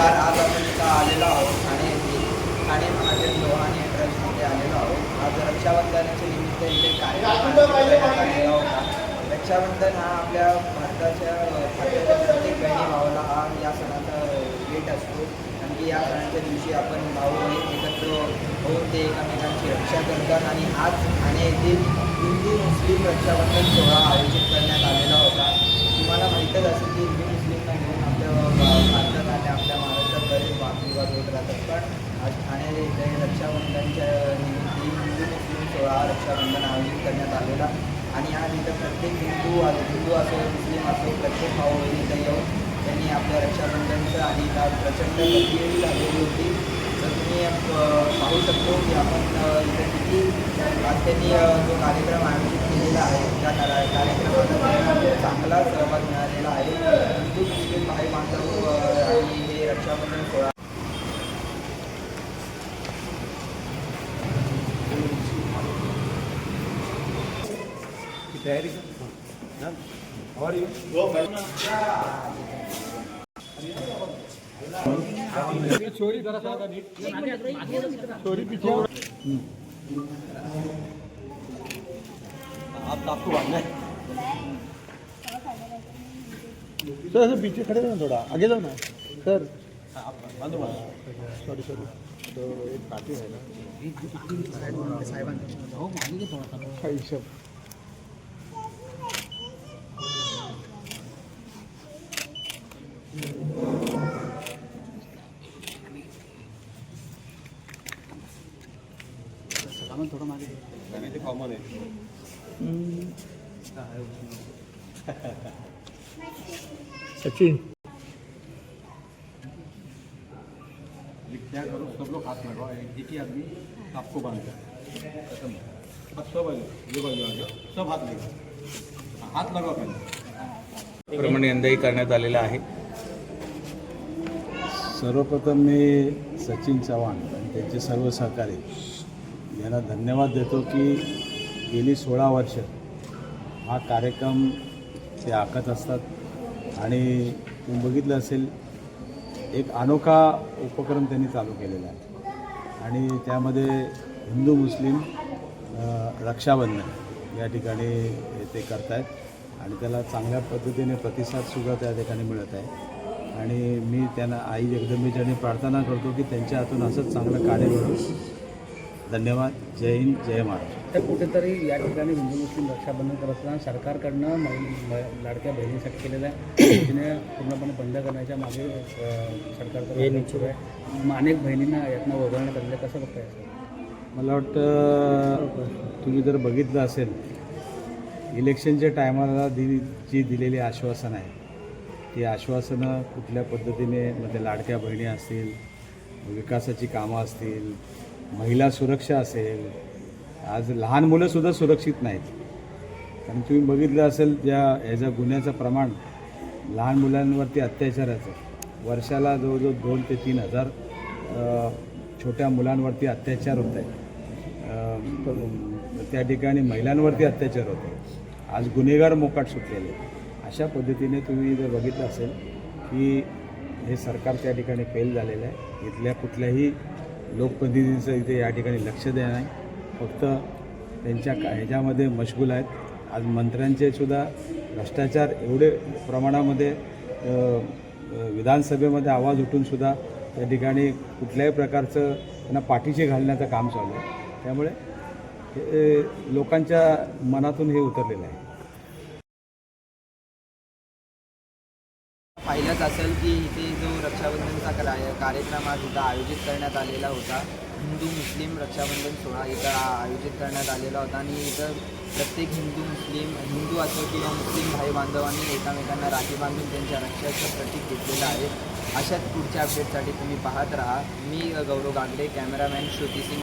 नमस्कार आज आपण इथं आलेलो आहोत ठाणे येथे. ठाणे महाजन लोहाणी ट्रस्टमध्ये आलेलो आहोत. आज रक्षाबंधनाच्या निमित्त इथे कार्यक्रम करण्यात आलेला होता. रक्षाबंधन हा आपल्या भारताच्या भारताच्या प्रत्येक बहिणी भावाला हा या सणाचा भेट असतो. कारण की या सणाच्या दिवशी आपण भाऊ बहीण एकत्र होऊन ते एकमेकांची रक्षा करतात. आणि आज ठाणे येथील हिंदू मुस्लिम रक्षाबंधन सोहळा आयोजित करण्यात आलेला होता तुम्हाला माहीतच असेल की हिंदू मुस्लिमला घेऊन आपल्या भा- भारतात आणि आपल्या महाराष्ट्रात बरेच वादविवाद होत राहतात पण आज ठाणे इथे रक्षाबंधनच्या निमित्त हिंदू मुस्लिम रक्षाबंधन आयोजित करण्यात आलेला. आणि या तिथं प्रत्येक हिंदू आ- हिंदू असो मुस्लिम असो प्रत्येक भाऊबहिणी इथं येऊन त्यांनी आपल्या रक्षाबंधनचं आणि त्या प्रचंड गर्दी झालेली होती. तर तुम्ही पाहू शकतो की आपण इथे किती त्यांनी जो कार्यक्रम आयोजित केलेला आहे त्या कार्य- कार्यक्रमाला चांगला सहभाग मिळालेला आहे. हिंदू मुस्लिम भाई बांधव अ, आणि हे रक्षाबंधन सोहळा तयारी चोरी चोरी पीछे आप आपको बांधना है सर. ऐसे पीछे खड़े हो ना थोड़ा आगे जाओ ना सर सॉरी सॉरी तो एक काटी है ना का हिशोब. ते कॉमन आहे सचिन. क्या करो सब लोग हाथ लगाओ एक ही आदमी आपको बांधता है खत्म सब आ जाओ ये बाजू आ जाओ सब हाथ लगाओ हाथ लगाओ पहले प्रमाणे यंदाही करण्यात आलेला आहे. सर्वप्रथम मी सचिन चव्हाण आणि त्यांचे सर्व सहकारी यांना धन्यवाद देतो की गेली सोळा वर्ष हा कार्यक्रम ते आखत असतात. आणि तुम्ही बघितलं असेल एक अनोखा उपक्रम त्यांनी चालू केलेला आहे. आणि त्यामध्ये हिंदू मुस्लिम रक्षाबंधन या ठिकाणी ते करत आहेत आणि त्याला चांगल्या पद्धतीने प्रतिसादसुद्धा त्या ठिकाणी मिळत आहे. आणि मी त्यांना आई जगदंबेच्याने प्रार्थना करतो की त्यांच्या हातून असंच चांगलं कार्य घडो. धन्यवाद. जय हिंद जय महाराष्ट्र. तर कुठेतरी या ठिकाणी हिंदू मुस्लिम रक्षाबंधन करत असताना सरकारकडनं लाडक्या बहिणीसाठी केलेल्या योजने पूर्णपणे बंद करण्याच्या मागे अ, सरकारचं सुरू आहे. मग अनेक बहिणींना यातनं वगळण्यात आलेलं आहे. कसं बघताय? सर मला वाटतं तुम्ही जर बघितलं असेल इलेक्शनच्या टायमाला दिली जी दिलेली आश्वासन आहे ती आश्वासनं कुठल्या पद्धतीने मध्ये लाडक्या बहिणी असतील विकासाची कामं असतील महिला सुरक्षा असेल आज लहान मुलंसुद्धा सुरक्षित नाहीत. कारण तुम्ही बघितलं असेल ज्या ह्याचं गुन्ह्याचं प्रमाण लहान मुलांवरती अत्याचाराचं वर्षाला जवळजवळ दोन ते तीन हजार छोट्या मुलांवरती अत्याचार होत आहे त्या ठिकाणी महिलांवरती अत्याचार होते आज गुन्हेगार मोकाट सुटलेले आहेत. अशा पद्धतीने तुम्ही जर बघितलं असेल की हे सरकार त्या ठिकाणी फेल झालेलं आहे. इथल्या कुठल्याही लोकप्रतिनिधींचं इथे या ठिकाणी लक्ष द्या नाही. फक्त त्यांच्या का ह्याच्यामध्ये मशगूल आहेत. आज मंत्र्यांचे सुद्धा भ्रष्टाचार एवढे प्रमाणामध्ये विधानसभेमध्ये आवाज उठूनसुद्धा त्या ठिकाणी कुठल्याही प्रकारचं त्यांना पाठीशी घालण्याचं काम चालू आहे. त्यामुळे लोकांच्या मनातून हे उतरलेलं आहे. पाहिलंच असेल की इथे जो रक्षाबंधनचा कार्य कार्यक्रम आज इथं आयोजित करण्यात आलेला होता. हिंदू मुस्लिम रक्षाबंधन सोहळा इथं आयोजित करण्यात आलेला होता आणि इथं प्रत्येक हिंदू मुस्लिम हिंदू असो किंवा मुस्लिम भाई बांधवांनी एकमेकांना राखी बांधून त्यांच्या रक्षाचं प्रतीक घेतलेलं आहे. अशाच पुढच्या अपडेटसाठी तुम्ही पाहत राहा. मी गौरव गागडे कॅमेरामॅन श्रुती सिंग.